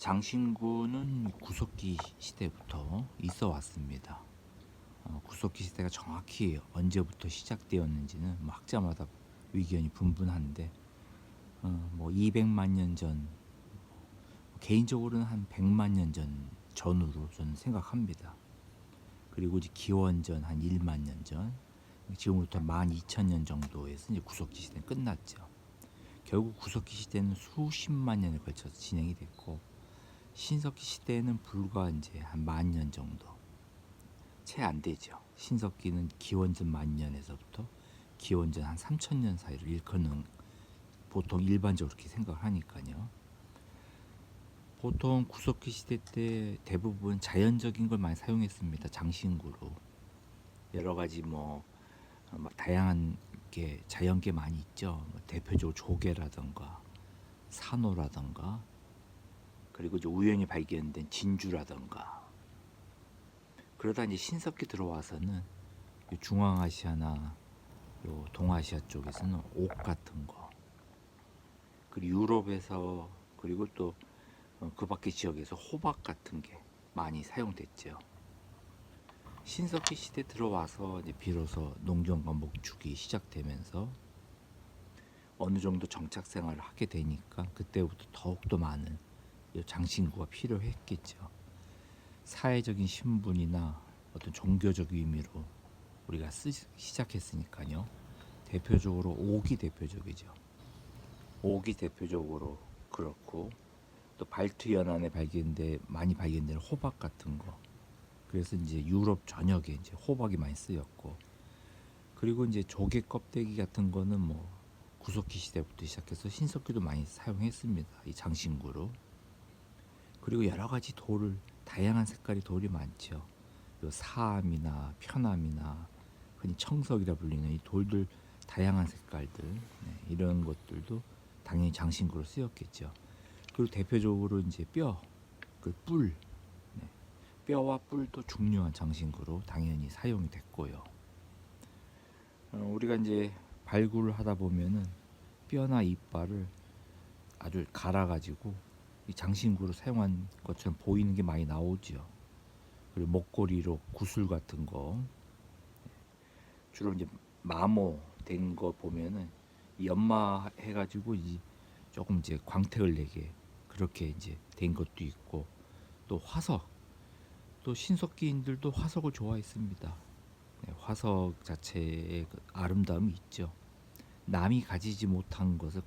장신구는 구석기 시대부터 있어 왔습니다. 어, 구석기 시대가 정확히 언제부터 시작되었는지는 뭐 학자마다 의견이 분분한데 어, 뭐 200만 년 전, 개인적으로는 한 100만 년 전 전으로 저는 생각합니다. 그리고 이제 기원전 한 1만 년 전, 지금부터 12,000년 정도에서 이제 구석기 시대는 끝났죠. 결국 구석기 시대는 수십만 년에 걸쳐서 진행이 됐고 신석기 시대는 불과 이제 한 만 년 정도 채 안 되죠. 신석기는 기원전 만 년에서부터 기원전 한 3천 년 사이를 일컫는 보통 일반적으로 그렇게 생각을 하니까요. 보통 구석기 시대 때 대부분 자연적인 걸 많이 사용했습니다. 장신구로 여러 가지 뭐, 어, 막 다양한 게 자연계 많이 있죠. 뭐 대표적으로 조개라던가 산호라던가 그리고 이제 우연히 발견된 진주라던가 그러다 이제 신석기 들어와서는 요 중앙아시아나 요 동아시아 쪽에서는 옥 같은 거 그리고 유럽에서 그리고 또 그 밖의 지역에서 호박 같은 게 많이 사용됐죠. 신석기 시대 들어와서 이제 비로소 농경과 목축이 시작되면서 어느 정도 정착 생활을 하게 되니까 그때부터 더욱더 많은 이 장신구가 필요했겠죠. 사회적인 신분이나 어떤 종교적 의미로 우리가 쓰기 시작했으니까요. 대표적으로 옥이 대표적이죠. 옥이 대표적으로 그렇고 또 발트 연안에 발견돼 많이 발견되는 호박 같은 거. 그래서 이제 유럽 전역에 이제 호박이 많이 쓰였고 그리고 이제 조개 껍데기 같은 거는 뭐 구석기 시대부터 시작해서 신석기도 많이 사용했습니다. 이 장신구로. 그리고 여러 가지 돌을 다양한 색깔의 돌이 많죠. 요 사암이나 편암이나 흔히 청석이라 불리는 이 돌들 다양한 색깔들 네, 이런 것들도 당연히 장신구로 쓰였겠죠. 그리고 대표적으로 이제 뼈, 그 뿔, 네, 뼈와 뿔도 중요한 장신구로 당연히 사용이 됐고요. 어, 우리가 이제 발굴을 하다 보면은 뼈나 이빨을 아주 갈아가지고 이 장신구로 사용한 것처럼 보이는 게 많이 나오죠. 그리고 목걸이로 구슬 같은 거 주로 이제 마모 된 거 보면은 연마 해가지고 이 조금 이제 광택을 내게 그렇게 이제 된 것도 있고 또 화석 또 신석기인들도 화석을 좋아했습니다. 네, 화석 자체의 그 아름다움이 있죠. 남이 가지지 못한 것을